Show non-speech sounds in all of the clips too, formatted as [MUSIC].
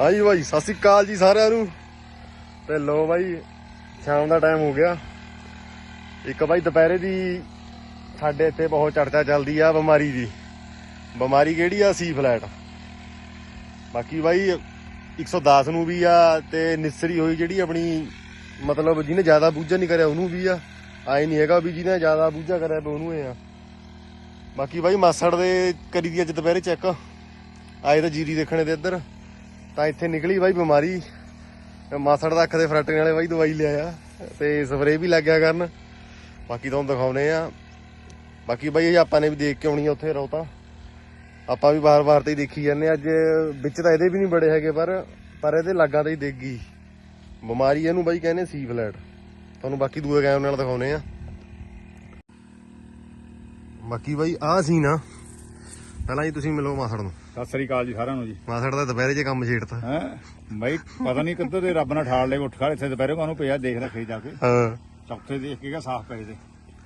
ਹਾਂਜੀ ਭਾਈ ਸਤਿ ਸ੍ਰੀ ਅਕਾਲ ਜੀ ਸਾਰਿਆਂ ਨੂੰ। ਤੇ ਲੋ ਭਾਈ ਸ਼ਾਮ ਦਾ ਟਾਈਮ ਹੋ ਗਿਆ। ਇੱਕ ਭਾਈ ਦੁਪਹਿਰੇ ਦੀ ਸਾਡੇ ਇੱਥੇ ਬਹੁਤ ਚੜਚਾ ਚੱਲਦੀ ਆ ਬਿਮਾਰੀ ਦੀ। ਬਿਮਾਰੀ ਕਿਹੜੀ ਆ? ਸੀ ਫਲੈਟ ਬਾਕੀ ਭਾਈ 110 ਨੂੰ ਵੀ ਆ ਤੇ ਨਿਸਰੀ ਹੋਈ ਜਿਹੜੀ ਆਪਣੀ, ਮਤਲਬ ਜਿਹਨੇ ਜ਼ਿਆਦਾ ਬੂਝਾ ਨਹੀਂ ਕਰਿਆ ਉਹਨੂੰ ਵੀ ਆ। ਆਏ ਨਹੀਂ ਹੈਗਾ ਵੀ ਜਿਹਨੇ ਜ਼ਿਆਦਾ ਬੂਝਾ ਕਰਿਆ ਵੀ ਉਹਨੂੰ ਆ। ਬਾਕੀ ਭਾਈ ਮਾਸੜ ਦੇ ਕਰੀ ਦੀ ਅੱਜ ਦੁਪਹਿਰੇ ਚੈੱਕ ਆਏ ਤਾਂ ਜੀਰੀ ਦੇਖਣੇ ਤੇ ਇੱਧਰ। ਤਾਂ ਇੱਥੇ ਨਿਕਲੀ ਬਾਈ ਬਿਮਾਰੀ। ਮਾਸੜ ਦਾ ਅੱਖ ਦੇ ਫਰਟਣ ਵਾਲੇ ਬਾਈ ਦਵਾਈ ਲਿਆਇਆ ਤੇ ਸਪਰੇ ਵੀ ਲੱਗਿਆ ਕਰਨ। ਬਾਕੀ ਤੁਹਾਨੂੰ ਦਿਖਾਉਨੇ ਆ। ਬਾਕੀ ਬਾਈ ਇਹ ਆਪਾਂ ਨੇ ਵੀ ਦੇਖ ਕੇ ਆਉਣੀ ਆ ਉੱਥੇ ਰੌਤਾ। ਆਪਾਂ ਵੀ ਬਾਰ-ਬਾਰ ਤੇ ਦੇਖੀ ਜਾਂਦੇ ਅੱਜ ਵਿੱਚ ਤਾਂ ਇਹਦੇ ਵੀ ਨਹੀਂ ਬੜੇ ਹੈਗੇ ਪਰ ਪਰ ਇਹਦੇ ਲਾਗਾਂ ਤੇ ਹੀ ਦੇਖ ਗਈ। ਬਿਮਾਰੀ ਇਹਨੂੰ ਬਾਈ ਕਹਿੰਦੇ ਸੀ ਫਲੈਟ। ਤੁਹਾਨੂੰ ਬਾਕੀ ਦੂਏ ਕੈਮਰੇ ਨਾਲ ਦਿਖਾਉਨੇ ਆ। ਬਾਕੀ ਬਾਈ ਆਹ ਸੀ ਨਾ ਪਹਿਲਾਂ ਜੀ ਤੁਸੀਂ ਮਿਲੋ ਮਾਸੜ ਨੂੰ। ਸਤਿ ਸ੍ਰੀ ਅਕਾਲ ਜੀ ਸਾਰਿਆਂ ਨੂੰ ਜੀ। ਮਾਸੜ ਦਾ ਦੁਪਹਿਰੇ 'ਚ ਕੰਮ ਛੇੜਤਾ। ਹੈ? ਬਈ ਪਤਾ ਨਹੀਂ ਕਿੱਧਰ ਦੇ ਰੱਬ ਨਾਲ ਠਾਲ ਲੈ ਉੱਠ ਖੜ ਇੱਥੇ ਦੁਪਹਿਰੇ ਕੋਨੂੰ ਪਿਆ ਦੇਖ ਰੱਖੇ ਜਾ ਕੇ। ਹਾਂ। ਚੌਥੇ ਦੇਖ ਕੇ ਸਾਫ਼ ਪਏ ਦੇ।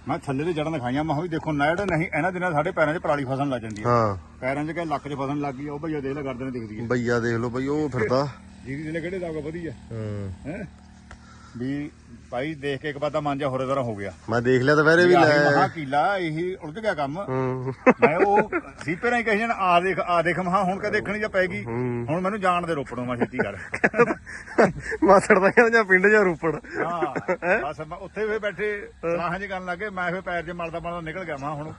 ਮੈਂ ਥੱਲੇ ਤੇ ਜੜਾਂ ਦਿਖਾਈਆਂ ਮੈਂ ਹੋਈ ਦੇਖੋ ਨਾੜ ਨਹੀਂ ਇਹਨਾਂ ਦਿਨਾਂ ਸਾਡੇ ਪੈਰਾਂ 'ਚ ਪਰਾਲੀ ਫਸਣ ਲੱਗ ਜਾਂਦੀ ਹੈ ਹਾਂ। ਪੈਰਾਂ 'ਚ ਕਿ ਲੱਕ 'ਚ ਫਸਣ ਲੱਗ ਗਈ ਉਹ ਭਈਆ ਦੇਖ ਲੈ ਗਰਦਨ ਦਿਖਦੀ ਹੈ ਬਈਆ ਦੇਖ ਲਓ ਬਈ ਉਹ ਫਿਰਦਾ। ਜੀਰੀ ਦੇ ਕਿਹੜੇ ਦਾਗਾ ਵਧੀਆ। ਹਾਂ। ਹੈ? ਵੀ ਭਾਈ ਦੇਖ ਕੇ ਇੱਕ ਵਾਰ ਤਾਂ ਮਾਂਜਾ ਹੋਰੇ ਤਰ੍ਹਾਂ ਹੋ ਗਿਆ। ਮੈਂ ਦੇਖ ਲਿਆ ਦੁਪਹਿਰੇ ਵੀ ਲੈ। ਮਹਾ ਕੀਲਾ ਇਹੀ ਉਲਝ ਗਿਆ ਕੰਮ। ਹੂੰ। ਮੈਂ ਉਹ ਸੀਪੇ ਨਹੀਂ ਕਹੀ ਜਾਣ ਆ ਦੇਖ ਆ ਦੇਖ ਮਹਾ ਹੁਣ ਕਦੇ ਦੇਖਣੀ ਜਾਂ ਪੈ ਗਈ। ਹੁਣ ਮੈਨੂੰ ਜਾਣ ਦੇ ਰੋਪੜੋਂ ਮੈਂ ਛੇਤੀ ਕਰ। ਮਾਸੜ ਦਾ ਕਹਿੰਦਾ ਜਾਂ ਪਿੰਡ ਜਾਂ ਰੋਪੜ। ਹਾਂ ਬਸ ਮੈਂ ਉੱਥੇ ਵੀ ਬੈਠੇ ਸਲਾਹਾਂ ਜੀ ਕਰਨ ਲੱਗੇ ਮੈਂ ਫਿਰ ਪੈਰ 'ਚ ਮਲਦਾ ਮਲਦਾ ਨਿਕਲ ਗਿਆ ਮੈਂ ਹੁਣ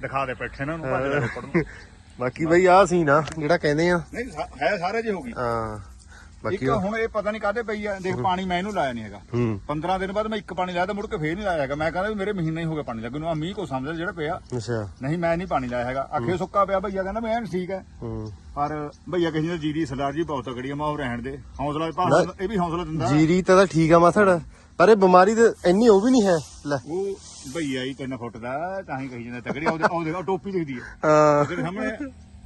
ਦਿਖਾ ਦੇ ਪੈਠੇ ਇਹਨਾਂ ਨੂੰ ਭੱਜ ਦੇ ਰੋਪੜ ਨੂੰ। ਬਾਕੀ ਬਈ ਆਹ ਸੀ ਨਾ ਜਿਹੜਾ ਕਹਿੰਦੇ ਆ। ਨਹੀਂ ਸਾ- ਹੈ ਸਾਰੇ ਜੀ ਹੋ ਗਈ ਹਾਂ। ਬਾਕੀ ਇੱਕ ਹੁਣ ਇਹ ਪਤਾ ਨਹੀਂ ਕਾਹਦੇ ਪਈ ਆ। ਦੇਖ ਪਾਣੀ ਮੈਂ ਇਹਨੂੰ ਲਾਇਆ ਨਹੀਂ ਹੈਗਾ। ਹੂੰ। 15 ਦਿਨ ਬਾਅਦ ਮੈਂ ਇੱਕ ਪਾਣੀ ਲਾਇਆ ਤਾਂ ਮੁੜ ਕੇ ਫੇਰ ਨਹੀਂ ਲਾਇਆ ਹੈਗਾ। ਮੈਂ ਕਹਿੰਦਾ ਵੀ ਮੇਰੇ ਮਹੀਨਾ ਹੀ ਹੋ ਗਿਆ ਪਾਣੀ ਲੱਗਣ ਨੂੰ। ਆ ਮੀਂਹ ਕੋ ਸਮਝ ਜਿਹੜਾ ਪਿਆ। ਅੱਛਾ। ਨਹੀਂ ਮੈਂ ਨਹੀਂ ਪਾਣੀ ਲਾਇਆ ਹੈਗਾ। ਅੱਖੇ ਸੁੱਕਾ ਪਿਆ ਭਈਆ ਕਹਿੰਦਾ ਮੈਂ ਠੀਕ ਹੈ ਹੂੰ। ਪਰ ਭਈਆ ਨੇ ਜੀਰੀ ਸਰਦਾਰ ਜੀ ਬਹੁਤ ਤਕੜੀ ਆ ਮੈਂ ਉਹ ਰਹਿਣ ਦੇ। ਹੌਸਲਾ ਇਹ ਵੀ ਹੌਸਲਾ ਦਿੰਦਾ। ਜੀਰੀ ਤਾਂ ਤਾਂ ਠੀਕ ਆ ਮਾਸੜ ਪਰ ਇਹ ਬਿਮਾਰੀ ਤੇ ਇੰਨੀ ਉਹ ਵੀ ਨਹੀਂ ਹੈ। ਲੈ। ਉਹ ਭਈਆ ਹੀ 3 ਫੁੱਟ ਦਾ ਤਾਂ ਹੀ ਕਹੀ ਜਾਂਦਾ ਤਕੜੀ ਉਹਦੇ ਉਹ ਦੇਖੋ ਟੋਪੀ ਦਿਖਦੀ ਹੈ ਹਾਂ। ਤੇਰੇ ਸਾਹਮਣੇ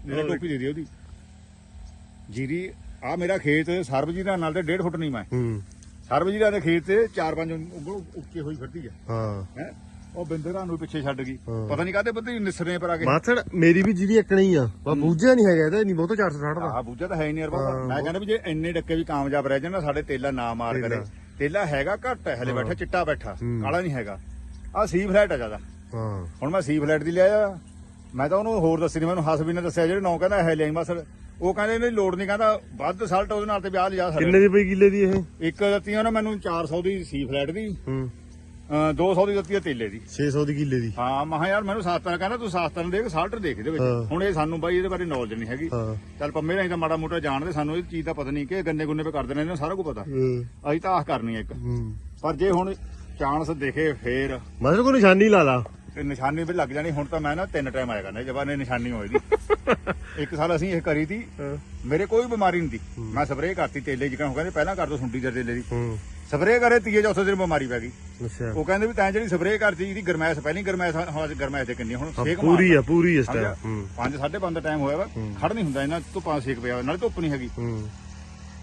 ਜਿਹੜਾ ਟੋਪੀ ਦੇ ਦੇ ਉਹਦੀ। ਜੀਰੀ ਆ ਮੇਰਾ ਖੇਤ ਸਰਬਜੀਤ ਨਾਲ ਤੇ 1.5 ਫੁੱਟ ਨਹੀਂ ਮੈਂ ਹੂੰ। ਸਰਬਜੀਤ ਦੇ ਖੇਤ ਤੇ 4-5 ਉਂਗਲ ਉੱਚੀ ਹੋਈ ਫਿਰਦੀ ਆ। ਹਾਂ। ਹੈ? ਉਹ ਬਿੰਦਰਾਂ ਨੂੰ ਪਿੱਛੇ ਛੱਡ ਗਈ। ਹਾਂ। ਪਤਾ ਨਹੀਂ ਕਾਹਦੇ ਬੰਦੇ ਨਿਸਰੇ ਪਰ ਆ ਕੇ। ਮਾਸੜ ਮੇਰੀ ਵੀ ਜੀਰੀ ਇੱਕਣੀ ਹੀ ਆ ਬਾ ਬੂਝਿਆ ਨਹੀਂ ਹੈਗਾ ਇਹਦਾ ਨਹੀਂ ਬਹੁਤਾ 460 ਦਾ ਆਹ ਬੂਝਾ ਤਾਂ ਹੈ ਹੀ ਨਹੀਂ ਯਾਰ ਬਾਬਾ। ਹਾਂ, ਮੈਂ ਕਹਿੰਦਾ ਵੀ ਜੇ ਇੰਨੇ ਡੱਕੇ ਵੀ ਕਾਮਯਾਬ ਰਹਿ ਜਾਣ ਸਾਡੇ ਤੇਲਾ ਨਾ ਮਾਰ ਕਰੇ। ਤੇਲਾ। ਹੈਗਾ ਘੱਟ ਹੈ ਹਲੇ ਬੈਠਾ ਚਿੱਟਾ ਬੈਠਾ ਹੂੰ। ਕਾਲਾ ਨਹੀਂ ਹੈਗਾ। ਆ ਸੀ ਫਲੈਟ ਆ ਜ਼ਿਆਦਾ। ਹਾਂ। ਹੁਣ ਮੈਂ ਸੀ ਫਲੈਟ ਦੀ ਲਿਆਇਆ। ਮੈਂ ਤਾਂ ਉਹਨੂੰ ਹੋਰ ਦੱਸੀ ਨਹੀਂ ਮੈਨੂੰ ਹਸਬੀ ਨੇ ਦੱਸਿਆ ਜਿਹੜੇ ਨੌ ਕਹਿੰਦਾ ਇਹ ਲਿਆਈ ਮਸਲ ਉਹ ਕਹਿੰਦੇ ਨਹੀਂ ਲੋੜ ਨਹੀਂ ਕਹਿੰਦਾ ਵੱਧ ਸਾਲਟ ਉਹਦੇ ਨਾਲ ਤੇ ਵਿਆਹ ਲਿਜਾ ਕਿੰਨੇ ਸਾਰੇ ਦੀ ਪਈ ਕਿੱਲੇ ਦੀ ਇਹ? ਇੱਕ ਦਿੱਤੀ ਉਹਨੇ ਮੈਨੂੰ 400 ਦੀ ਸੀ ਫਲੈਟ ਦੀ। ਹੂੰ। ਅਹ 200 ਦੀ ਦਿੱਤੀ ਹੈ ਤੇਲੇ ਦੀ। 600 ਦੀ ਕਿੱਲੇ ਦੀ। ਹਾਂ ਮਹਾ ਯਾਰ ਮੈਨੂੰ ਸਾਸਤਨ ਕਹਿੰਦਾ ਤੂੰ ਸਾਸਤਨ ਦੇਖ ਸਾਲਟ ਦੇਖ ਇਹਦੇ ਵਿੱਚ। ਹਾਂ। ਹੁਣ ਇਹ ਸਾਨੂੰ ਬਾਈ ਇਹਦੇ ਬਾਰੇ ਨੌਲੇਜ ਨਹੀਂ ਹੈਗੀ। ਹਾਂ। ਚੱਲ ਪੰਮੇ ਨਹੀਂ ਤਾਂ ਮਾੜਾ ਮੋਟਾ ਜਾਣਦੇ ਸਾਨੂੰ ਇਹ ਚੀਜ਼ ਦਾ ਪਤਾ ਨਹੀਂ ਕਿ ਗੰਨੇ ਗੁੰਨੇ ਪੇ ਕਰਦੇ ਨੇ ਇਹਨਾਂ ਨੂੰ ਸਾਰਾ ਕੁਝ ਪਤਾ। ਹੂੰ। ਅਸੀਂ ਤਾਂ ਆਹ ਕਰਨੀ ਹੈ ਇੱਕ। ਹੂੰ। ਪਰ ਜੇ ਹੁਣ ਚਾਂਸ ਦੇਖੇ ਫੇਰ। ਮਾਸੜ ਕੋਈ ਨਿਸ਼ਾਨੀ ਲਾ ਲਾ। ਤੇ ਨਿਸ਼ਾਨੀ ਵੀ ਲੱਗ ਜਾਣੀ ਹੁਣ ਤਾਂ ਮੈਂ ਨਾ ਤਿੰਨ ਟਾਈਮ ਆਇਆ ਕਰਨਾ ਜਵਾਨੇ ਨਿਸ਼ਾਨੀ ਹੋਈ ਦੀ। [LAUGHS] ਇੱਕ ਸਾਲ ਅਸੀਂ ਇਹ ਕਰੀ ਤੀ ਮੇਰੇ ਕੋਈ ਬਿਮਾਰੀ ਨਹੀਂ ਸੀ ਮੈਂ ਸਪਰੇਅ ਕਰਤੀ ਤੇਲੇ ਜਿਹਾ ਹੋ ਕਹਿੰਦੇ ਪਹਿਲਾਂ ਕਰ ਦੋ ਸੁੰਡੀ ਦੇ ਤੇਲੇ ਦੀ। ਸਪਰੇਅ ਕਰੇ ਤੀਏ ਚੌਥੇ ਦਿਨ ਬਿਮਾਰੀ ਪੈ ਗਈ। ਅੱਛਾ। ਉਹ ਕਹਿੰਦੇ ਵੀ ਤੈਂ ਜਿਹੜੀ ਸਪਰੇਅ ਕਰਤੀ ਇਹਦੀ ਗਰਮੈਸ਼ ਪਹਿਲੀ ਗਰਮੈਸ਼ ਹੁਣ ਗਰਮੈਸ਼ ਤੇ ਕਿੰਨੀ ਹੁਣ ਛੇਕ ਪੂਰੀ ਆ ਪੂਰੀ ਇਸ ਟਾਈਮ ਸਮਝਿਆ? ਹੂੰ। ਪੰਜ ਸਾਢੇ ਪੰਜ ਦਾ ਟਾਈਮ ਹੋਇਆ ਵਾ ਖੜ ਨਹੀਂ ਹੁੰਦਾ ਇਹਨਾਂ ਧੁੱਪਾਂ ਸੇਕ ਪਿਆ ਨਾਲੇ ਧੁੱਪ ਨਹੀਂ ਹੈਗੀ।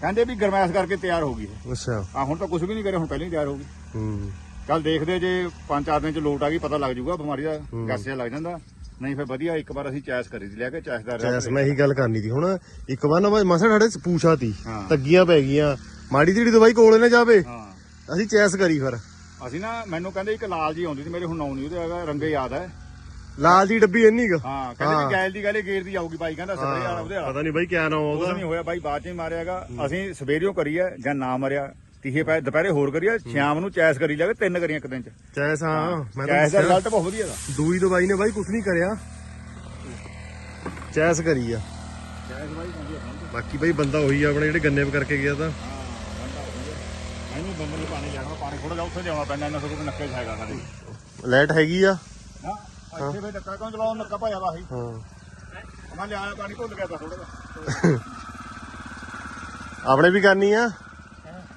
ਕਹਿੰਦੇ ਵੀ ਗਰਮੈਸ਼ ਕਰਕੇ ਤਿਆਰ ਹੋ ਗਈ ਅੱਛਾ। ਆ ਹੁਣ ਤਾਂ ਕੁਝ ਵੀ ਨਹੀਂ ਕਰੇ ਹੁਣ ਪਹਿਲਾਂ ਹੀ ਤਿਆਰ ਹੋ ਗਈ। ਚੱਲ ਦੇਖਦੇ ਜੇ ਪੰਜ ਚਾਰ ਦਿਨ ਚ ਲੋਟ ਆ ਗਈ ਪਤਾ ਲੱਗ ਜਾਊਗਾ ਬਿਮਾਰੀ ਦਾ ਗੱਸ ਜਿਹਾ ਲੱਗ ਜਾਂਦਾ। ਨਹੀਂ ਫਿਰ ਵਧੀਆ ਇੱਕ ਵਾਰ ਅਸੀਂ ਚੈਸ ਕਰੀ ਸੀ ਲਿਆ ਕੇ ਚੈਸ ਦਾ ਜੈਸ ਮੈਂ ਇਹੀ ਗੱਲ ਕਰਨੀ ਸੀ ਹੁਣ ਇੱਕ ਵਾਰ ਨਾ ਮਾਸੜ ਸਾਡੇ ਪੂਛਾ ਤੀ। ਤੱਗੀਆਂ ਪੈ ਗਈਆਂ। ਮਾੜੀ ਜਿਹੜੀ ਦਵਾਈ ਕੋਲੇ ਨਾ ਜਾਵੇ। ਅਸੀਂ ਚੈਸ ਕਰੀ ਫਿਰ। ਅਸੀਂ ਨਾ ਮੈਨੂੰ ਕਹਿੰਦੇ ਇੱਕ ਲਾਲ ਜੀ ਆਉਂਦੀ ਸੀ ਮੇਰੇ ਹੁਣ ਨਾਂ ਨਹੀਂ ਉਹਦੇ ਹੈਗਾ ਰੰਗੇ ਯਾਦ ਹੈ ਲਾਲ ਦੀ ਡੱਬੀ ਇੰਨੀ ਕ ਹਾਂ ਕਹਿੰਦੇ ਵੀ ਗੈਲ ਦੀ ਗੱਲ ਗੇਰ ਦੀ ਆਊਗੀ ਬਾਈ ਕਹਿੰਦਾ ਸਪਰੇ ਵਾਲਾ ਉਹਦੇ ਪਤਾ ਨਹੀਂ ਬਾਈ ਕਿਆ ਨਾਮ ਉਹਦਾ। ਨਹੀਂ ਹੋਇਆ ਬਾਈ ਬਾਅਦ ਚ ਹੀ ਮਾਰਿਆਗਾ ਅਸੀਂ ਸਵੇਰਿਓ ਕਰੀ ਹੈ ਜਾਂ ਨਾ ਮਰਿਆ। ਤੀਹੇ ਪੈ ਦੁਪਹਿਰੇ ਹੋਰ ਕਰੀਏ ਸ਼ਾਮ ਨੂੰ ਚੈਸ ਕਰੀ ਜਾਵੇ ਤਿੰਨ ਕਰੀਆਂ ਇੱਕ ਦਿਨ ਚ। ਚੈਸ ਹਾਂ ਮੈਂ ਤਾਂ ਚੈਸ ਦਾ। ਰਿਜ਼ਲਟ ਬਹੁਤ ਵਧੀਆ ਦਾ। ਦੂਈ ਦਵਾਈ ਨੇ ਬਾਈ ਕੁਝ ਨਹੀਂ ਕਰਿਆ। ਚੈਸ ਕਰੀ ਆ। ਚੈਸ ਬਾਈ ਹੈ ਬਾਕੀ ਬਾਈ ਬੰਦਾ ਉਹੀ ਆ ਆਪਣੇ ਜਿਹੜੇ ਗੰਨੇ ਪ ਕਰਕੇ ਗਿਆ ਤਾਂ। ਹਾਂ ਹੋ ਇਹਨੂੰ ਬੰਦੇ ਨੂੰ ਪਾਣੀ ਲੈਣਾ ਪਾਣੀ ਥੋੜਾ ਜਿਹਾ ਉੱਥੇ ਜਾਣਾ ਪੈਂਦਾ ਇਹਨਾਂ ਤੋਂ ਨੱਕੇ ਹੈਗਾ ਕਦੇ ਲਾਈਟ ਹੈਗੀ ਆ। ਨਾ ਇੱਥੇ ਵੀ ਨੱਕਾ ਕਿਉਂ ਚਲਾਉਂ ਨੱਕਾ ਭਾਇਆ ਵਾਹੀ ਹਾਂ। ਮੈਂ ਲਿਆਇਆ ਪਾਣੀ ਭੁੱਲ ਗਿਆ ਤਾਂ ਥੋੜਾ ਜਿਹਾ। ਆਪਣੇ ਵੀ ਕਰਨੀ ਆ।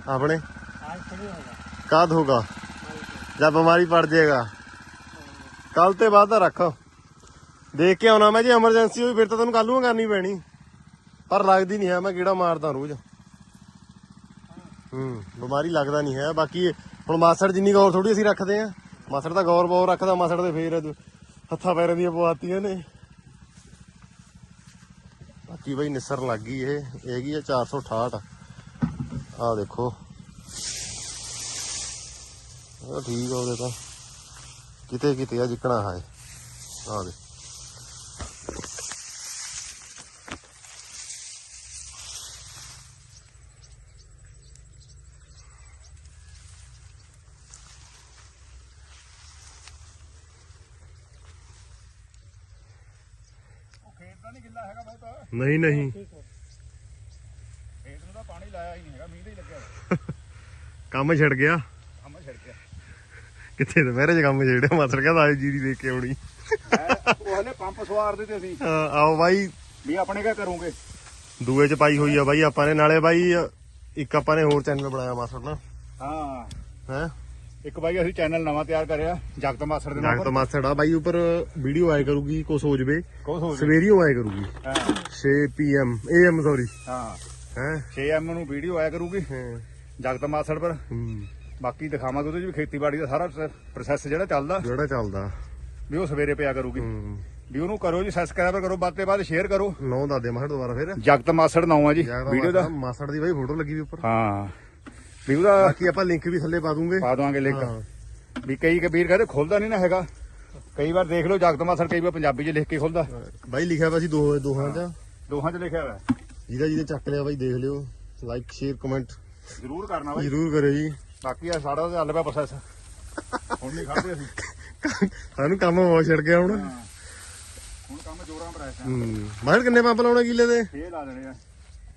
ਆਪਣੇ? ਕਾਦ ਹੋਗਾ ਜਾਂ ਬਿਮਾਰੀ ਪੜ ਜਾਏਗਾ? ਕੱਲ ਤੇ ਬਾਅਦ ਦਾ ਰੱਖ। ਦੇਖ ਕੇ ਆਉਣਾ ਮੈਂ ਜੇ ਐਮਰਜੈਂਸੀ ਹੋਈ, ਫਿਰ ਤਾਂ ਤੈਨੂੰ ਕੱਲ ਨੂੰ ਕਰਨੀ ਪੈਣੀ। ਪਰ ਲੱਗਦੀ ਨਹੀਂ ਹੈ, ਮੈਂ ਕਿਹੜਾ ਮਾਰਦਾ ਰੋਜ਼। ਹੂੰ, ਬਿਮਾਰੀ ਲੱਗਦਾ ਨਹੀਂ ਹੈ। ਬਾਕੀ ਹੁਣ ਮਾਸੜ ਜਿੰਨੀ ਗੌਰ ਥੋੜੀ ਅਸੀਂ ਰੱਖਦੇ ਆ ਮਾਸੜ ਤਾਂ ਗੌਰ ਬਹੁਤ ਰੱਖਦਾ, ਮਾਸੜ ਦੇ ਫੇਰ ਹੱਥਾਂ ਪੈਰਾਂ ਦੀਆਂ ਪਵਾਤੀਆਂ ਨੇ। ਬਾਕੀ ਬਈ ਨਿਸਰ ਲੱਗ ਗਈ ਇਹ। ਇਹ ਹੈਗੀ ਆ 468 ਆ ਦੇਖੋ। ਉਹ ਠੀਕ ਆ ਉਹਦੇ ਤਾਂ। ਕਿਤੇ ਕਿਤੇ ਆ ਜਿੱਕਣਾ ਹੈ ਆ ਦੇ ਨਹੀਂ ਨਹੀਂ। ਲਾਇਆ ਹੀ ਨਹੀਂ ਹੈਗਾ ਮੀਂਹ ਦਾ ਹੀ ਲੱਗਿਆ ਹੋਇਆ। ਕੰਮ ਛਿੜ ਗਿਆ। ਕੰਮ ਛਿੜਕਿਆ ਕਿੱਥੇ ਦੁਪਹਿਰੇ ਚ ਕੰਮ ਛਿੜਿਆ? ਮਾਸੜ ਕਹਿੰਦਾ ਆਏ ਜੀਰੀ ਦੇਖ ਕੇ ਆਉਣੀ। ਉਹ ਹਲੇ ਪੰਪ ਸਵਾਰਦੇ ਤੇ ਅਸੀਂ ਹਾਂ, ਆਓ ਬਾਈ। ਵੀ ਆਪਣੇ ਕਿਆ ਕਰੋਗੇ? ਦੂਏ ਚ ਪਾਈ ਹੋਈ ਆ ਬਾਈ ਆਪਾਂ ਨੇ ਨਾਲੇ ਬਾਈ ਇੱਕ ਆਪਾਂ ਨੇ ਹੋਰ ਚੈਨਲ ਬਣਾਇਆ ਮਾਸੜ ਨਾਲ ਹਾਂ। ਹੈ? ਇੱਕ ਬਾਈ ਅਸੀਂ ਚੈਨਲ ਨਵਾਂ ਤਿਆਰ ਕਰਿਆ ਜਗਤ ਮਾਸੜ ਦੇ ਨਾਮ ਜਗਤ ਮਾਸੜ ਆ। ਬਾਈ ਉੱਪਰ ਵੀਡੀਓ ਆਇਆ ਕਰੂਗੀ ਕੁਛ ਹੋ ਜਵੇ। ਸਵੇਰੀਓ ਆਇਆ ਕਰੂਗੀ। ਹਾਂ। 6 ਪੀਐਮ ਏਐਮ ਸੌਰੀ ਹਾਂ। ਹੈ? 6M ਨੂੰ ਵੀਡੀਓ ਆਇਆ ਕਰੂਗੀ ਜਗਤ ਮਾਸੜ ਪਰ। ਬਾਕੀ ਦਿਖਾਵਾਂਗੇ ਉਹਦੇ ਚ ਵੀ ਖੇਤੀਬਾੜੀ ਦਾ ਸਾਰਾ ਪ੍ਰੋਸੈਸ ਜਿਹੜਾ ਚੱਲਦਾ। ਜਿਹੜਾ ਚੱਲਦਾ। ਵੀ ਉਹ ਸਵੇਰੇ ਪਿਆ ਕਰੂਗੀ। ਵੀ ਉਹਨੂੰ ਕਰੋ ਜੀ ਸਬਸਕ੍ਰਾਈਬ ਕਰੋ ਬਾਅਦ ਤੇ ਬਾਅਦ ਸ਼ੇਅਰ ਕਰੋ। ਨੌ ਦੱਸ ਦੇ ਮਾਸੜ ਦੁਬਾਰਾ ਫਿਰ। ਜਗਤ ਮਾਸੜ ਨਾਮ ਆ ਜੀ ਵੀਡੀਓ ਦਾ। ਮਾਸੜ- ਦੀ ਬਾਈ ਫੋਟੋ ਲੱਗੀ ਵੀ ਉੱਪਰ। ਹਾਂ। ਵੀ ਉਹਦਾ ਬਾਕੀ ਆਪਾਂ ਲਿੰਕ ਵੀ ਥੱਲੇ ਪਾ ਦੂੰਗੇ। ਪਾ ਦਵਾਂਗੇ ਲਿੰਕ। ਵੀ ਕਈ ਕਬੀਰ ਕਹਿੰਦੇ ਖੁੱਲਦਾ ਨਹੀਂ ਨਾ ਹੈਗਾ। ਕਈ ਵਾਰ ਦੇਖ ਲਓ ਜਗਤ ਮਾਸੜ ਕਈ ਵਾਰ ਪੰਜਾਬੀ 'ਚ ਲਿਖ ਕੇ ਖੁੱਲਦਾ। ਬਾਈ ਲਿਖਿਆ ਵਾ ਸੀ ਦੋ ਦੋਹਾਂ ਚ। ਦੋਹਾਂ 'ਚ ਲਿਖਿਆ ਹੋਇਆ ਜਿਹਦਾ ਜਿਹਦੇ ਚੱਕ ਲਿਆ ਬਾਈ ਦੇਖ ਲਿਓ। ਲਾਈਕ ਸ਼ੇਅਰ ਕਮੈਂਟ ਜ਼ਰੂਰ ਕਰਨਾ ਬਾਈ। ਜ਼ਰੂਰ ਕਰਿਓ ਜੀ। ਬਾਕੀ ਆ ਸਾਡਾ ਤਾਂ ਚੱਲ ਪਿਆ ਪ੍ਰੋਸੈਸ ਹੁਣ ਨਹੀਂ ਖੜਦੇ ਅਸੀਂ। ਸਾਨੂੰ ਕੰਮ ਬਹੁਤ ਛਿੜ ਗਿਆ ਹੁਣ। ਹੁਣ ਕੰਮ ਜੋਰਾਂ ਪਰ ਆਇਆ ਹੂੰ। ਕਿੰਨੇ ਪੰਪ ਲਾਉਣੇ ਕਿੱਲੇ ਦੇ? ਫੇਰ ਲਾ ਦੇਣੇ ਆ।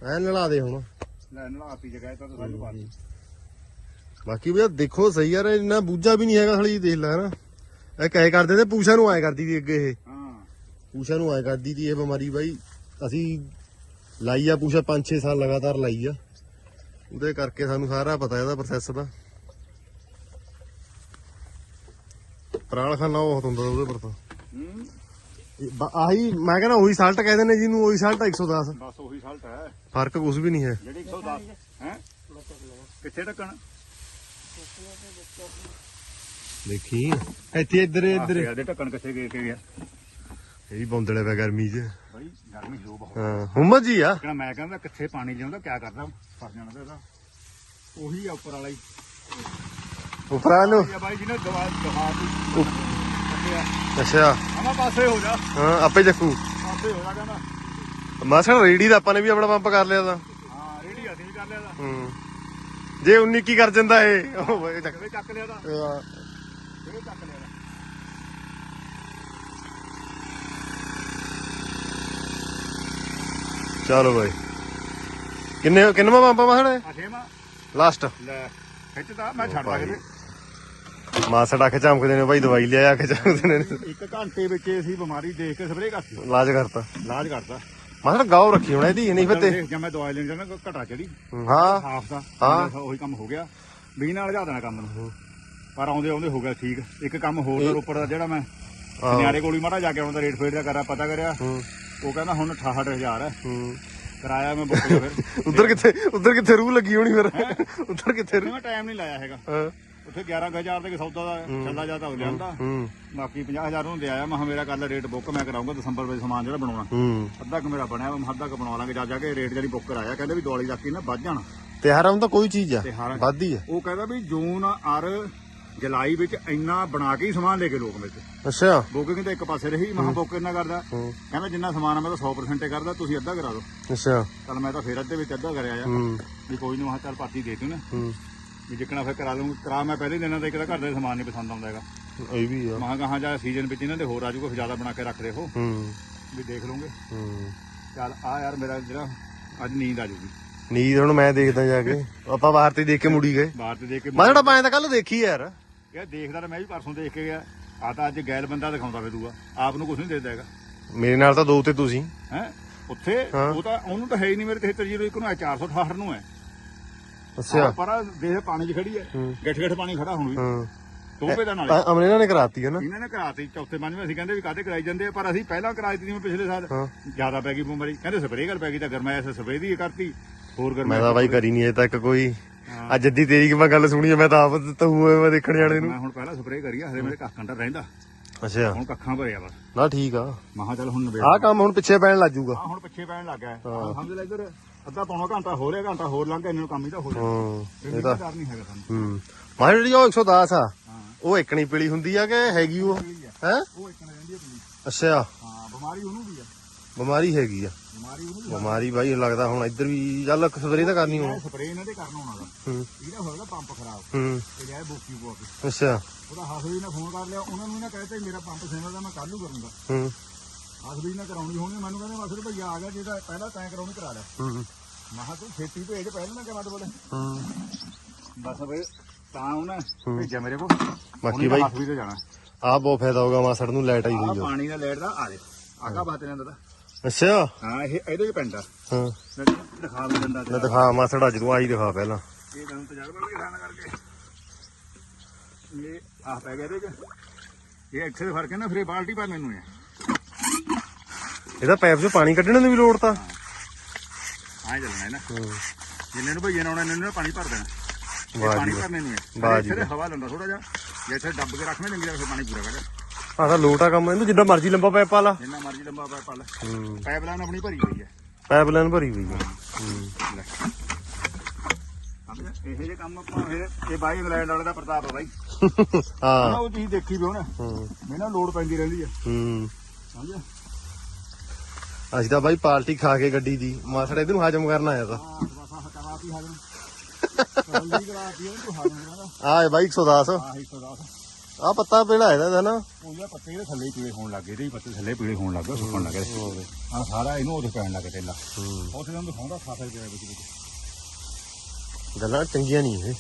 ਐ ਨਲਾ ਦੇ ਹੁਣ। ਲੈ ਨਲਾਤੀ ਜਗ੍ਹਾ ਤਾਂ ਸਾਨੂੰ ਪਾ ਦੇ ਬਾਕੀ ਵੀ ਦੇਖੋ ਸਹੀ ਯਾਰ ਇੰਨਾ ਬੂਝਾ ਵੀ ਨਹੀਂ ਹੈਗਾ ਸਾਲੀ ਦੇਖ ਲੈ ਨਾ ਇਹ ਕਹੇ ਕਰਦੇ ਤੇ ਪੂਛਾ ਨੂੰ ਆਏ ਕਰਦੀ ਦੀ ਅੱਗੇ ਇਹ। ਹਾਂ। ਪੂਛਾ ਨੂੰ ਆਏ ਕਰਦੀ ਦੀ ਇਹ ਬਿਮਾਰੀ ਬਾਈ। ਅਸੀਂ ਲਾਈ ਆ ਪੂਛਾ 5-6 ਸਾਲ ਲਗਾਤਾਰ ਲਾਈ ਆ। ਉਹਦੇ ਕਰਕੇ ਸਾਨੂੰ ਸਾਰਾ ਪਤਾ ਇਹਦਾ ਪ੍ਰੋਸੈਸ ਦਾ। ਪਰਾਲ ਖਾਨਾ ਬਹੁਤ ਹੁੰਦਾ ਉਹਦੇ ਪਰ ਤਾਂ। ਬ- ਆਹੀ ਮੈਂ ਕਹਿੰਦਾ ਉਹੀ ਸਾਲਟ ਕਹਿੰਦੇ ਨੇ ਜਿਹਨੂੰ ਉਹੀ ਸਾਲਟ 110 ਬਸ ਉਹੀ ਸਾਲਟ ਹੈ। ਫ਼ਰਕ ਕੁਝ ਵੀ ਨਹੀਂ ਹੈ। ਜਿਹੜੀ 110 ਹੈ? ਕਿੱਥੇ ਢੱਕਣ? ਦੇਖੀ। ਇੱਥੇ ਇੱਧਰ ਇੱਧਰ। ਯਾਰ ਦੇ ਢੱਕਣ ਕਿੱਥੇ ਗਏ ਕਿ ਇਹ ਵੀ ਬੌਂਦਲੇ ਗਰਮੀ 'ਚ। ਬਈ ਗਰਮੀ ਜੋ ਬਹੁਤ ਹਾਂ ਹੁਮਤ ਜੀ ਆ। ਮੈਂ ਕਹਿੰਦਾ ਕਿੱਥੇ ਪਾਣੀ ਲਿਆਉਂਦਾ ਕਿਆ ਕਰਦਾ ਫਸ ਜਾਣਾ ਤੇ ਇਹਦਾ। ਉਹੀ ਆ ਉੱਪਰ ਵਾਲਾ ਹੀ। ਉਪਰਾਂ ਨੂੰ? ਇਹ ਬਾਈ ਜਿਹਨੇ ਦਵਾ ਦਵਾ ਦੀ ਕੱਟਿਆ ਅੱਛਾ। ਆਮਾ ਪਾਸੇ ਹੋ ਜਾ। ਹਾਂ ਆਪੇ ਚੱਕੂ। ਪਾਸੇ ਹੋ ਜਾ ਕਹਿੰਦਾ। ਮਾਸੜ ਰੇੜੀ ਦਾ ਆਪਾਂ ਨੇ ਵੀ ਆਪਣਾ ਪੰਪ ਕਰ ਲਿਆ ਤਾਂ ਹਾਂ ਰੇੜੀ ਅਸੀਂ ਵੀ ਕਰ ਲਿਆ ਦਾ। ਹੂੰ। ਜੇ 19 ਕੀ ਕਰ ਜਾਂਦਾ ਇਹ। ਉਹ ਚੱਕ। ਲਿਆ ਦਾ। ਹਾਂ। ਚੱਕ ਲਿਆ ਦਾ ਚਲੋ ਬਾਈ। ਕਿੰਨੇ ਕਿੰਨਵਾਂ ਪੰਪ ਆ ਮਾਸੜ? ਛੇਵਾਂ। ਲਾਸਟ ਲੈ ਖਿੱਚਦਾ ਮੈਂ ਛੱਡ ਲਾ ਕਿਤੇ ਮਾਸੜ ਅੱਖ ਚਮਕਦੇ ਨੇ ਬਾਈ ਦਵਾਈ ਲਿਆ ਅੱਖ ਚਮਕਦੇ ਨੇ ਇੱਕ ਘੰਟੇ ਵਿੱਚ ਅਸੀਂ ਬਿਮਾਰੀ ਦੇਖ ਕੇ ਸਪਰੇਅ ਕਰਤੀ। ਇਲਾਜ ਕਰਤਾ। ਇਲਾਜ ਕਰਤਾ। ਮਾਸੜ ਗਾਉ ਰੱਖੀ ਹੁਣ ਇਹਦੀ ਨਹੀਂ ਫਿਰ ਤੇ। ਜਦ ਮੈਂ ਦਵਾਈ ਲੈਣ ਜਾਣਾ ਘਟਾ ਚੜੀ ਹਾਂ ਹਾਫ ਦਾ ਹਾਂ। ਉਹੀ ਕੰਮ ਹੋ ਗਿਆ। ਵੀ ਨਾਲ ਲਿਆ ਦੇਣਾ ਕੰਮ ਨੂੰ। ਪਰ ਆਉਂਦੇ ਆਉਂਦੇ ਹੋ ਗਿਆ ਠੀਕ। ਇੱਕ ਕੰਮ ਹੋਰ ਉੱਪਰ ਦਾ ਜਿਹੜਾ ਮੈਂ। ਨਿਆਰੇ ਕੋਲੀ ਮਾੜਾ ਜਾ ਕੇ ਆਉਂਦਾ ਰੇਟ ਫੇਟ ਦਾ ਕਰਾ ਪਤਾ ਕਰਿਆ। ਹੂੰ। ਉਹ ਕਹਿੰਦਾ ਹੁਣ 68000 ਹੈ। ਹੂੰ। ਕਰਾਇਆ ਮੈਂ ਬੁੱਕ ਫਿਰ। [LAUGHS] ਉਧਰ ਕਿੱਥੇ ਉਧਰ ਕਿੱਥੇ ਰੂਹ ਲੱਗੀ ਹੋਣੀ ਫਿਰ? ਉਧਰ ਕਿੱਥੇ ਮੈਂ ਟਾਈਮ ਨਹੀਂ ਲਾਇਆ ਹੈਗਾ। ਹਾਂ। ਉੱਥੇ 11000 ਦੇ ਸੌਦਾ ਦਾ ਚੱਲਾ ਜਾਂਦਾ ਹੋ ਜਾਂਦਾ ਹੂੰ। ਬਾਕੀ 50000 ਨੂੰ ਦੇ ਆਇਆ। ਮੈਂ ਮੇਰਾ ਕੱਲ ਰੇਟ ਬੁੱਕ ਮੈਂ ਕਰਾਉਂਗਾ ਦਸੰਬਰ ਵਿੱਚ ਸਮਾਨ ਜਿਹੜਾ ਬਣਾਉਣਾ। ਹੂੰ। ਅੱਧਾ ਕੁ ਮੇਰਾ ਬਣਿਆ ਮੈਂ ਅੱਧਾ ਕੁ ਬਣਵਾ ਲਾਂਗੇ। ਜਾ ਜਾ ਕੇ ਰੇਟ ਜਿਹੜੀ ਬੁੱਕ ਕਰਾਇਆ ਕਹਿੰਦੇ ਵੀ ਦਿਵਾਲੀ ਤੱਕ ਹੀ ਨਾ ਵੱਧ ਜਾਣਾ। ਤਿਉਹਾਰਾਂ ਨੂੰ ਤਾਂ ਕੋਈ ਚੀਜ਼ ਆ ਵੱਧਦੀ ਆ। ਉਹ ਕਹਿੰਦਾ ਵੀ ਜੂਨ ਔਰ ਜੁਲਾਈ ਵਿੱਚ ਇੰਨਾ ਬਣਾ ਕੇ ਹੀ ਸਮਾਨ ਲੈ ਕੇ ਲੋਕ ਮੇਰੇ ਤੇ ਅੱਛਾ। ਬੁਕਿੰਗ ਤਾਂ ਇੱਕ ਪਾਸੇ ਰਹੀ ਮੈਂ ਬੁੱਕ ਇੰਨਾ ਕਰਦਾ। ਹੂੰ। ਕਹਿੰਦਾ ਜਿੰਨਾ ਸਮਾਨ ਆ ਮੈਂ ਤਾਂ 100% ਹੀ ਕਰਦਾ ਤੁਸੀਂ ਅੱਧਾ ਕਰਾ ਦਿਓ। ਅੱਛਾ। ਚਲ ਮੈਂ ਤਾਂ ਫੇਰ ਅੱਧੇ ਵਿੱਚ ਅੱਧਾ ਕਰਿਆ ਆ। ਹੂੰ। ਵੀ ਕੋਈ ਨਹੀਂ ਮੈਂ ਕਿਹਾ ਚੱਲ ਪਾਤੀ ਦੇ ਦੂੰ ਨਾ। ਹੂੰ। ਵੀ ਜਿੱਕਣਾ ਫਿਰ ਕਰਾ ਲੂੰਗਾ ਕਰਾ ਮੈਂ ਪਹਿਲੇ ਦਿਨਾਂ ਦਾ ਇੱਕ ਤਾਂ ਘਰ ਦਾ ਸਮਾਨ ਨਹੀਂ ਪਸੰਦ ਆਉਂਦਾ ਹੈਗਾ। ਇਹ ਵੀ ਆ। ਮਹਾਂ ਕਹਾਂ ਜਾ ਸੀਜ਼ਨ ਵਿੱਚ ਇਹਨਾਂ ਦੇ ਹੋਰ ਆਜੂਗਾ ਫਿਰ ਜ਼ਿਆਦਾ ਬਣਾ ਕੇ ਰੱਖ ਦੇਖੋ ਹੂੰ। ਵੀ ਦੇਖ ਲਓਗੇ ਹੂੰ। ਚੱਲ ਆ ਯਾਰ ਮੇਰਾ ਜਿਹੜਾ ਅੱਜ ਨੀਂਦ ਆ ਜੂਗੀ। ਨੀਂਦ ਹੁਣ ਮੈਂ ਦੇਖਦਾ ਜਾ ਕੇ। ਆਪਾਂ ਬਾਹਰ ਤੇ ਦੇਖ ਕੇ ਮੁੜੀ ਗਏ। ਬਾਹਰ ਤੇ ਦੇਖ ਕੇ ਮੈਂ ਜਿਹੜਾ ਪਾਇਆ ਤਾਂ ਕੱਲ ਦੇਖੀ ਯਾਰ। ਯਾਰ ਦੇਖਦਾ ਤਾਂ ਮੈਂ ਵੀ ਪਰਸੋਂ ਦੇਖ ਕੇ ਗਿਆ। ਆ ਤਾਂ ਅੱਜ ਗੈਲ ਬੰਦਾ ਦਿਖਾਉਂਦਾ ਫੇ ਦੂਆ। ਆਪ ਨੂੰ ਕੁਝ ਨਹੀਂ ਦੇਦਾ ਹੈਗਾ। ਮੇਰੇ ਨਾਲ ਤਾਂ ਦੋ ਤੇ ਤੁਸੀਂ। ਹੈ? ਉੱਥੇ ਹਾਂ। ਉਹ ਤਾਂ ਉਹਨੂੰ ਤਾਂ ਹੈ ਹੀ ਨਹੀਂ ਮੇਰੇ 7301 ਨੂੰ ਹੈ 468 ਨੂੰ ਹੈ। ਅੱਛਾ। ਪਰ ਆਹ ਦੇਖ ਪਾਣੀ 'ਚ ਖੜੀ ਹੈ। ਹੂੰ। ਗੱਠ ਗੱਠ ਪਾਣੀ ਖੜਾ ਹੁਣ ਵੀ। ਹਾਂ। ਟੋਪੇ ਦਾ ਨਾਲ ਨਾਲ ਨੇ ਕਰਾਤੀ ਹੈ ਨਾ? ਇਹਨਾਂ ਨੇ ਕਰਾਤੀ ਚੌਥੇ ਪੰਜਵੇਂ ਅਸੀਂ ਕਹਿੰਦੇ ਵੀ ਕਾਹਦੇ ਕਰਾਈ ਜਾਂਦੇ ਆ ਪਰ ਅਸੀਂ ਪਹਿਲਾਂ ਕਰਾਈ ਤੀ ਜਿਵੇਂ ਪਿਛਲੇ ਸਾਲ। ਹਾਂ। ਜ਼ਿਆਦਾ ਪੈ ਗਈ ਬਿਮਾਰੀ। ਕਹਿੰਦੇ ਸਪਰੇਅ ਕਰ ਪੈ ਗਈ ਤਾਂ ਗਰਮੈਸ਼ ਸਪਰੇਅ ਦੀ ਕਰਤੀ। ਹੋਰ ਮੈਂ ਗਰਮੈਸ਼ ਤਾਂ ਬਾਈ ਕਰੀ ਨਹੀਂ ਅਜੇ ਤੱਕ ਕੋਈ। ਹਾਂ। ਅੱਜ ਅੱਧੀ ਤੇਰੀ ਕੀ ਮੈਂ ਗੱਲ ਸੁਣੀ ਆ, ਮੈਂ ਤਾਂ ਆਪ ਤਾਂ ਹੋਏ ਮੈਂ ਦੇਖਣ ਜਾਣੇ ਨੂੰ। ਮੈਂ ਹੁਣ ਪਹਿਲਾਂ ਸਪਰੇਅ ਕਰੀ ਆ ਹਰੇ ਮੇਰੇ ਕੱਖ ਕੰਡਾ ਰਹਿੰਦਾ। ਅੱਛਾ। ਹੁਣ ਕੱਖਾਂ ਭਰਿਆ ਬਸ ਨਾ ਠੀਕ ਆ। ਮਹਾ ਚੱਲ ਹੁਣ ਨਵੇੜ ਆਹ ਕੰਮ ਹੁਣ ਪਿੱਛੇ ਪੈਣ ਲੱਗ ਜਾਊਗਾ ਆ ਹੁਣ ਪਿੱਛੇ ਪੈਣ ਲੱਗ ਹਾਂ। ਸਮਝ ਲੈ ਇੱਧਰ ਅੱਧਾ ਪੌਣਾ ਘੰਟਾ ਹੋ ਰਿਹਾ ਘੰਟਾ ਹੋਰ ਲੰਘ ਗਿਆ ਇਹਨਾਂ ਨੂੰ ਕੰਮ ਹੀ ਤਾਂ ਹੋ ਜਾਣਾ। ਹੂੰ ਇਹ ਇਹ ਤਾਂ ਡਰ ਨਹੀਂ ਹੈਗਾ ਸਾਨੂੰ। ਹੂੰ। ਮਾਹ ਜਿਹੜੀ ਉਹ 110 ਆ ਹਾਂ। ਉਹ ਇਕਣੀ ਪੀਲੀ ਹੁੰਦੀ ਆ ਕਿ ਹੈਗੀ ਉਹ? ਆ। ਹੈ? ਉਹ ਇੱਕ ਰਹਿੰਦੀ ਹੈ ਪੀਲੀ। ਅੱਛਾ। ਹਾਂ ਬਿਮਾਰੀ ਉਹਨੂੰ ਵੀ ਆ। ਬਿਮਾਰੀ ਹੈਗੀ ਆ। ਬਿਮਾਰੀ ਉਹਨੂੰ ਵੀ ਬਿਮਾਰੀ ਬਾਈ ਲੱਗਦਾ ਹੁਣ ਇੱਧਰ ਵੀ ਚੱਲ ਸਵੇਰੇ ਤਾਂ ਕਰਨੀ ਆ ਹੁਣ। ਸਪਰੇਅ ਇਹਨਾਂ ਦੇ ਕਰਨਾ ਹੋਣਾ ਹੂੰ। ਇਹਦਾ ਹੋਏਗਾ ਪੰਪ ਖਰਾਬ। ਹੂੰ। ਤੇ ਜਾਏ ਬੋਕੀ ਪਵਾ ਕੇ ਅੱਛਾ। ਉਹਦਾ ਹਾਸਵੀ ਨੇ ਫੋਨ ਕਰ ਲਿਆ ਉਹਨਾਂ ਨੂੰ ਇਹਨੇ ਕਹਿਤਾ ਮੇਰਾ ਪੰਪ ਸੇਵਾ ਦਾ ਮੈਂ ਕੱਲ ਨੂੰ ਕਰੂੰਗਾ। ਹੂੰ। ਹਾਸਵੀ ਨੇ ਕਰਾਉਣੀ ਹੋਣੀ ਮੈਨੂੰ ਕਹਿੰਦੇ ਮਾਸਰ ਭਈਆ ਆ ਗਿਆ ਜਿਹਦਾ ਪਹਿਲਾਂ ਤੈਂ ਕਰਾਉਣੀ ਕਰਾ ਲੈ। ਹੂੰ। ਮਹਾ ਤੂੰ ਛੇਤੀ ਭੇਜ ਪਹਿਲਾਂ ਨਾ ਕਿਹਾ ਬੋਲੇ। ਹੂੰ। ਬਸ ਬਈ ਤਾਂ ਉਹਨੇ ਭੇਜਿਆ ਮੇਰੇ ਕੋਲ। ਬਾਕੀ ਬਾਈ ਹਾਸਵੀ ਤੇ ਜਾਣਾ। ਆਹ ਬਹੁਤ ਫਾਇਦਾ ਹੋਗਾ ਮਾਸੜ ਨੂੰ ਲਾਈਟ ਆਈ ਆ ਹੋਈ ਆ। ਪਾਣੀ ਦਾ ਲੈਟ ਦਾ ਆ ਦੇ। ਆਗਾ ਬਾਤ ਨੇ ਦਾ ਅੱਛਾ? ਹਾਂ ਇਹ ਇਹਦੇ ਚ ਪੈਂਦਾ ਹਾਂ। ਮੈਂ ਦਿਖਾ ਵੀ ਦਿੰਦਾ ਲੈ ਦਿਖਾ ਮਾਸੜ ਤੂੰ ਆਈ ਦਿਖਾ ਪਹਿਲਾਂ। ਇਹ ਤੁਹਾਨੂੰ ਤਜਰਬਾ ਵੀ ਖਾਣਾ ਕਰਕੇ। ਇਹ ਆ ਪੈ ਗਿਆ ਚ ਇਹ ਇੱਥੇ ਦੇ ਫ਼ਰਕ ਹੈ ਨਾ ਫਿਰ ਇਹ ਬਾਲਟੀ ਪਾ ਮੈਨੂੰ ਹੈ ਇਹਦਾ ਪਾਈਪ 'ਚੋਂ ਪਾਣੀ ਕੱਢਣ ਦੀ ਵੀ ਲੋੜ ਤਾਂ। ਆਏ ਚੱਲਣਾ ਹੈ ਨਾ। ਜਿੰਨੇ ਨੂੰ ਭਈਏ ਨੇ ਆਉਣਾ ਇਹਨਾਂ ਨੂੰ ਪਾਣੀ ਭਰ ਦੇਣਾ। ਇਹ ਵਾਹ ਪਾਣੀ ਭਰਨੇ ਨੂੰ ਹੈ ਵਾਹ ਇੱਥੇ ਜੀ ਤੇ ਹਵਾ ਲੈਂਦਾ ਥੋੜਾ ਜਿਹਾ। ਜੇ ਇੱਥੇ ਦੱਬ ਕੇ ਰੱਖਵੇਂ ਚੰਗੀ ਤਰ੍ਹਾਂ ਫਿਰ ਪਾਣੀ ਪੂਰਾ ਕਰ। ਆਹ ਤਾਂ ਲੋਟ ਆ ਕੰਮ ਇਹਨੂੰ ਜਿੱਦਾਂ ਮਰਜ਼ੀ ਲੰਬਾ ਪਾਈਪ ਪਾ ਲਾ। ਜਿੰਨਾ ਮਰਜ਼ੀ ਲੰਬਾ ਪਾਇਪ ਪਾ ਲੈ। ਹੂੰ। ਪਾਇਪ ਲਾਈਨ ਆਪਣੀ ਭਰੀ ਹੋਈ ਹੈ। ਪਾਈਪ ਲਾਈਨ ਭਰੀ ਹੋਈ ਆ ਹੂੰ। ਲੈ। ਸਮਝਿਆ? ਇਹੋ ਜਿਹੇ ਕੰਮ ਆਪਾਂ ਫਿਰ ਇਹ ਬਾਈ ਇੰਗਲੈਂਡ ਵਾਲੇ ਦਾ ਪ੍ਰਤਾਪ ਆ ਬਾਈ। ਹਾਂ। ਉਹ ਚੀਜ਼ ਦੇਖੀ ਵੀ ਹੁਣ। ਹੂੰ। ਮੈਨੂੰ ਲੋਡ ਪੈਂਦੀ ਰਹਿੰਦੀ ਹੈ ਹੂੰ। ਸਮਝਿਆ? ਅਸੀਂ ਤਾਂ ਬਾਈ ਪਾਰਟੀ ਖਾ ਕੇ ਗੱਡੀ ਦੀ। ਮਾਸੜ ਇਹਨੂੰ ਹਜਮ ਕਰਨ ਆਇਆ ਤਾਂ। ਹਾਂ ਬਸ ਆਹ ਕਰਾਤੀ ਹਾਜ਼ਰ ਕਰਾਤੀ ਕਰਾਤੀ ਉਹ ਤੂੰ ਹਾਜ਼ਰ ਕਰਾਦਾ ਆਹ ਹੈ ਬਾਈ 110 ਆਹ 110 ਆਹ ਪੱਤਾ ਪੀਲਾ ਇਹਦਾ ਇਹਦਾ ਨਾ। ਉਹਦੇ ਪੱਤੇ ਇਹਦੇ ਥੱਲੇ ਪੀਲੇ ਹੋਣ ਲੱਗੇ ਇਹਦੇ ਹੀ ਪੱਤੇ ਥੱਲੇ ਪੀਲੇ ਹੋਣ ਲੱਗ ਗਏ ਸੁੱਕਣ ਲੱਗੇ ਆ ਸਾਰਾ ਇਹਨੂੰ ਉਹਦੇ ਪੈਣ ਲੱਗੇ ਹੂੰ। ਉੱਥੇ ਤੁਹਾਨੂੰ ਦਿਖਾਉਂਦਾ ਖਾਸਾ ਜਿਹਾ ਵਿੱਚ ਵਿੱਚ। ਗੱਲਾਂ ਚੰਗੀਆਂ ਨਹੀਂ ਇਹ?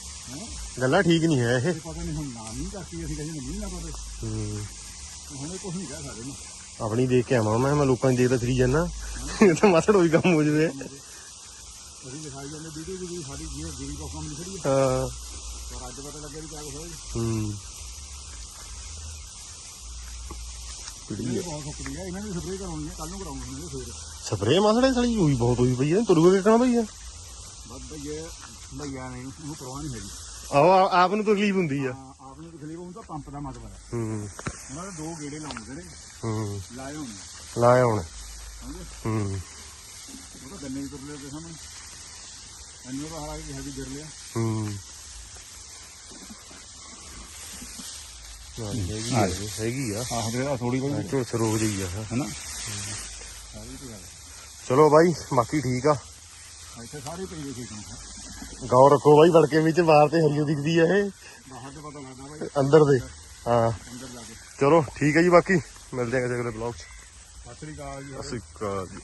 ਗੱਲਾਂ ਠੀਕ ਨਹੀਂ ਹੈ ਇਹ। ਪਤਾ ਨਹੀਂ ਹੁਣ ਨਾਮ ਨਹੀਂ ਕਰਤੀ ਅਸੀਂ ਕਹਿੰਦੇ ਨਹੀਂ ਨਾ ਪਤਾ ਹੂੰ। ਹੁਣ ਇਹ ਕੁਝ ਨਹੀਂ ਕਹਿ ਸਕਦੇ ਨਾ ਆਪਣੀ ਦੇਖ ਕੇ ਆਵਾਂ ਮੈਂ ਮੈਂ ਲੋਕਾਂ ਦੀ ਦੇਖਦਾ ਫਰੀ ਜਾਨਾ ਇਹ ਤਾਂ ਮਾਸੜ ਉਹੀ ਕੰਮ ਹੋ ਜਵੇ। ਅਸੀਂ ਦਿਖਾਈ ਜਾਂਦੇ ਵੀਡੀਓ ਵੀ ਸਾਡੀ ਜੀਵ ਜੀਵੀ ਕੋਲ ਕੰਮ ਨਿਕਲੀ ਹੈ। ਹਾਂ ਪਰ ਅੱਜ ਪਤਾ ਲੱਗਿਆ ਵੀ ਕਿਆ ਹੋਇਆ। ਹੂੰ। ਬਹੁਤ ਸੁੱਕਦੀ ਹੈ ਇਹਨਾਂ ਦੀ ਸਪਰੇਅ ਕਰਾਉਣੀ ਹੈ ਕੱਲ ਨੂੰ ਕਰਾਉਂਗੇ ਇਹਨਾਂ ਫੇਰ ਸਪਰੇ ਮਾਸੜੇ ਸਾਲੀ ਹੋਈ ਬਹੁਤ ਹੋਈ ਪਈ ਕਿਕਣਾ ਭਈਆ? ਬਸ ਭਈਏ ਭਈਆ ਨਹੀਂ ਉਹਨੂੰ ਪਰਵਾਹ ਨਹੀਂ ਹੈਗੀ। ਆਹੋ ਆ- ਆਪ ਨੂੰ ਤਕਲੀਫ ਹੁੰਦੀ ਆ। ਹਾਂ, ਆਪ ਨੂੰ ਤਕਲੀਫ ਹੁੰਦਾ ਪੰਪ ਦਾ ਮਤਲਬ ਹੈ। ਹੂੰ। ਉਹਨਾਂ ਦੇ ਦੋ ਗੇੜੇ ਲਾਉਣੇ ਨੇ। ਹੂੰ। ਲਾਏ ਹੋਣੇ। ਲਾਇਆ ਹੁਣ। ਸਮਝੇ? ਹੂੰ। ਉਹ ਤਾਂ ਗੰਨੇ ਵੀ ਤੁਰ ਲਿਆ ਤੇ ਸਾਹਮਣੇ। ਅੰਨੂ ਦਾ ਹਾਲਾ ਹੈ ਵੀ ਗਿਰ ਲਿਆ। ਹੂੰ। ਹੈਗੀ ਆ ਇਹ, ਹੈਗੀ ਆ। ਆਹ ਤੇ ਥੋੜੀ ਬਹੁਤ। ਝੁਲਸ ਰੋਗ ਜਈ ਆ ਹੈਨਾ ਸਾਰੀ ਤੇ ਗੱਲ। ਚਲੋ ਬਾਈ ਬਾਕੀ ਠੀਕ ਆ। ਇੱਥੇ ਸਾਰੇ ਪਈ ਦੇਖੇ ਕੰਮ ਗੌਰ ਰੱਖੋ ਬਾਈ ਵੜਕੇ ਵਿੱਚ ਬਾਹਰ ਤੇ ਹਰੀਓ ਦਿਖਦੀ ਆ ਇਹ। ਬਾਹਰ ਤੇ ਪਤਾ ਲੱਗਦਾ ਬਾਈ। ਅੰਦਰ ਦੇ ਹਾਂ। ਅੰਦਰ ਜਾ ਕੇ। ਚਲੋ ਠੀਕ ਹੈ ਜੀ ਬਾਕੀ। ਮਿਲਦੇ ਹਾਂ ਕਿਸੇ ਅਗਲੇ ਬਲੌਗ 'ਚ। ਸਤਿ ਸ੍ਰੀ ਅਕਾਲ ਜੀ। ਸਤਿ ਸ਼੍ਰੀ ਅਕਾਲ ਜੀ।